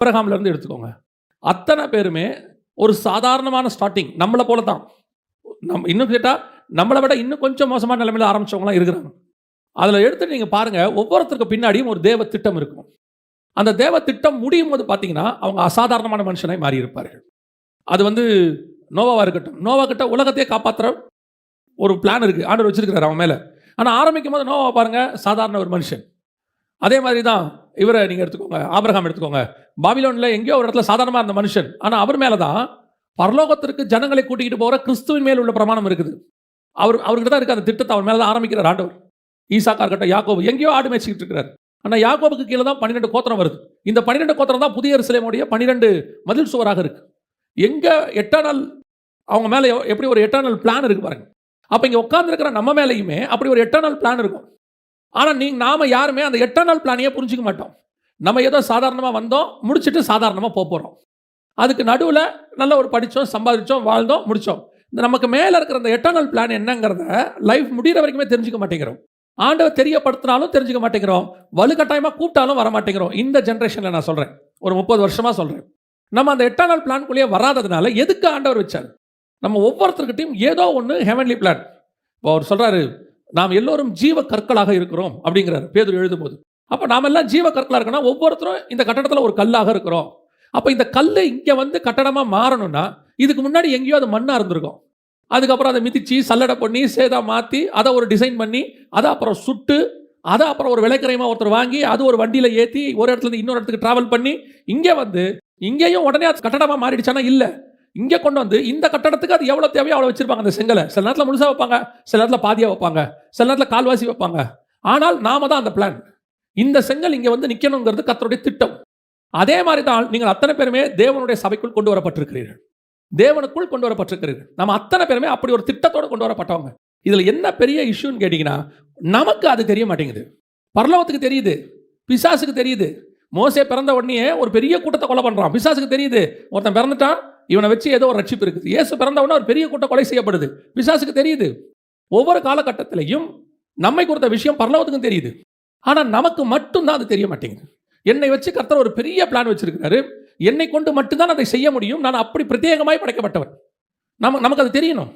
ஆப்ரஹாம்லேருந்து எடுத்துக்கோங்க. அத்தனை பேருமே ஒரு சாதாரணமான ஸ்டார்டிங் நம்மளை போல தான். நம்ம இன்னும் கேட்டால் நம்மளை விட இன்னும் கொஞ்சம் மோசமான நிலைமையில் ஆரம்பிச்சவங்களாம் இருக்கிறாங்க. அதில் எடுத்து நீங்கள் பாருங்கள் ஒவ்வொருத்தருக்கு பின்னாடியும் ஒரு தேவ திட்டம் இருக்கும். அந்த தேவ திட்டம் முடியும் போது பார்த்தீங்கன்னா அவங்க அசாதாரணமான மனுஷனாய் மாறியிருப்பார்கள். அது வந்து நோவாவாக இருக்கட்டும். நோவா கிட்ட உலகத்தையே காப்பாற்றுற ஒரு பிளான் இருக்குது ஆண்டர் வச்சிருக்கிறார் அவன் மேலே. ஆனால் ஆரம்பிக்கும் போது நோவா பாருங்கள் சாதாரண ஒரு மனுஷன். அதே மாதிரி தான் இவரை நீங்கள் எடுத்துக்கோங்க ஆபிரகாம் எடுத்துக்கோங்க. பாபிலோனில் எங்கேயோ ஒரு இடத்துல சாதாரணமாக இருந்த மனுஷன். ஆனால் அவர் மேலே தான் பரலோகத்திற்கு ஜனங்களை கூட்டிகிட்டு போகிற கிறிஸ்துவின் மேல் உள்ள பிரமாணம் இருக்குது. அவர் அவர்கிட்ட தான் இருக்குது அந்த திட்டத்தை. அவர் மேலே தான் ஆரம்பிக்கிறார் ஆண்டவர். ஈசாக்கா இருக்கட்டும் யாக்கோபு எங்கேயோ ஆடு மேய்ச்சிக்கிட்டு இருக்கிறார். ஆனால் யாக்கோபுக்கு கீழே தான் பன்னிரெண்டு கோத்திரம் வருது. இந்த பன்னிரெண்டு கோத்திரம் தான் புதிய சிலைமுடைய பன்னிரெண்டு மதில் சுவராக இருக்கு. எங்கே எட்டர்னல் அவங்க மேலே எப்படி ஒரு எட்டானல் பிளான் இருக்கு பாருங்க. அப்போ இங்கே உட்காந்துருக்கிற நம்ம மேலேயுமே அப்படி ஒரு எட்டானல் பிளான் இருக்கும். ஆனால் நீங்கள் நாம யாருமே அந்த எட்டானல் பிளானையே புரிஞ்சுக்க மாட்டோம். நம்ம ஏதோ சாதாரணமாக வந்தோம் முடிச்சுட்டு சாதாரணமாக போக போகிறோம் அதுக்கு நடுவில் நல்ல ஒரு படித்தோம் சம்பாதிச்சோம் வாழ்ந்தோம் முடித்தோம் இந்த நமக்கு மேலே இருக்கிற அந்த எட்டர்னல் பிளான் என்னங்கிறத லைஃப் முடிகிற வரைக்குமே தெரிஞ்சுக்க மாட்டேங்கிறோம். ஆண்டவர் தெரியப்படுத்தினாலும் தெரிஞ்சுக்க மாட்டேங்கிறோம். வலுக்கட்டாயமாக கூப்பிட்டாலும் வர மாட்டேங்கிறோம். இந்த ஜென்ரேஷனில் நான் சொல்கிறேன் ஒரு முப்பது வருஷமாக சொல்கிறேன் நம்ம அந்த எட்டர்னல் பிளான்குள்ளேயே வராததுனால எதுக்கு ஆண்டவர் வச்சார்? நம்ம ஒவ்வொருத்தருக்கிட்டையும் ஏதோ ஒன்று ஹெவன்லி பிளான் இப்போ அவர் சொல்கிறாரு நாம் எல்லோரும் ஜீவ கற்களாக இருக்கிறோம் அப்படிங்கிறார். பேதர் எழுதும்போது. அப்போ நாம் எல்லாம் ஜீவ கற்களாக இருக்கணும் ஒவ்வொருத்தரும் இந்த கட்டடத்தில் ஒரு கல்லாக இருக்கிறோம். அப்போ இந்த கல் இங்கே வந்து கட்டடமாக மாறணும்னா இதுக்கு முன்னாடி எங்கேயோ அது மண்ணாக இருந்திருக்கும். அதுக்கப்புறம் அதை மிதித்து சல்லடை பண்ணி சேதா மாற்றி அதை ஒரு டிசைன் பண்ணி அதை அப்புறம் சுட்டு அதை அப்புறம் ஒரு விலைக்கரையமாக ஒருத்தர் வாங்கி அது ஒரு வண்டியில் ஏற்றி ஒரு இடத்துல இருந்து இன்னொரு இடத்துக்கு ட்ராவல் பண்ணி இங்கே வந்து இங்கேயும் உடனே அது கட்டடமாக மாறிடுச்சானா இல்லை. இங்கே கொண்டு வந்து இந்த கட்டடத்துக்கு அது எவ்வளோ தேவையோ அவ்வளோ வச்சிருப்பாங்க அந்த செங்கலை. சில நேரத்தில் முழுசாக வைப்பாங்க சில நேரத்தில் பாதியாக வைப்பாங்க சில நேரத்தில் கால்வாசி வைப்பாங்க. ஆனால் நாம தான் அந்த பிளான் இந்த செங்கல் இங்கே வந்து நிற்கணுங்கிறது கத்தருடைய திட்டம். அதே மாதிரி தான் நீங்கள் அத்தனை பேருமே தேவனுடைய சபைக்குள் கொண்டு வரப்பட்டிருக்கிறீர்கள். தேவனுக்குள் கொண்டு வரப்பட்டிருக்கிறீர்கள். நம்ம அத்தனை பேருமே அப்படி ஒரு திட்டத்தோடு கொண்டு வரப்பட்டவங்க. இதில் என்ன பெரிய இஷ்யூன்னு கேட்டிங்கன்னா நமக்கு அது தெரிய மாட்டேங்குது. பரலோகத்துக்கு தெரியுது. பிசாசுக்கு தெரியுது. மோசே பிறந்த உடனே ஒரு பெரிய கூட்டத்தை கொலை பண்ணுறான் பிசாசுக்கு தெரியுது. ஒருத்தன் பிறந்துட்டான். இவனை வச்சு ஏதோ ஒரு ரட்சிப்பு இருக்குது. இயேசு பிறந்த உடனே ஒரு பெரிய கூட்டம் கொலை செய்யப்படுது. பிசாசுக்கு தெரியுது. ஒவ்வொரு காலகட்டத்திலையும் நம்மை கொடுத்த விஷயம் பரலோகத்துக்கும் தெரியுது. ஆனால் நமக்கு மட்டும்தான் அது தெரிய மாட்டேங்குது. என்னை வச்சு கர்த்தர் ஒரு பெரிய பிளான் வச்சிருக்கிறாரு. என்னை கொண்டு மட்டும்தான் அதை செய்ய முடியும். நான் அப்படி பிரத்யேகமாய் படைக்கப்பட்டவர் நம்ம நமக்கு அது தெரியணும்.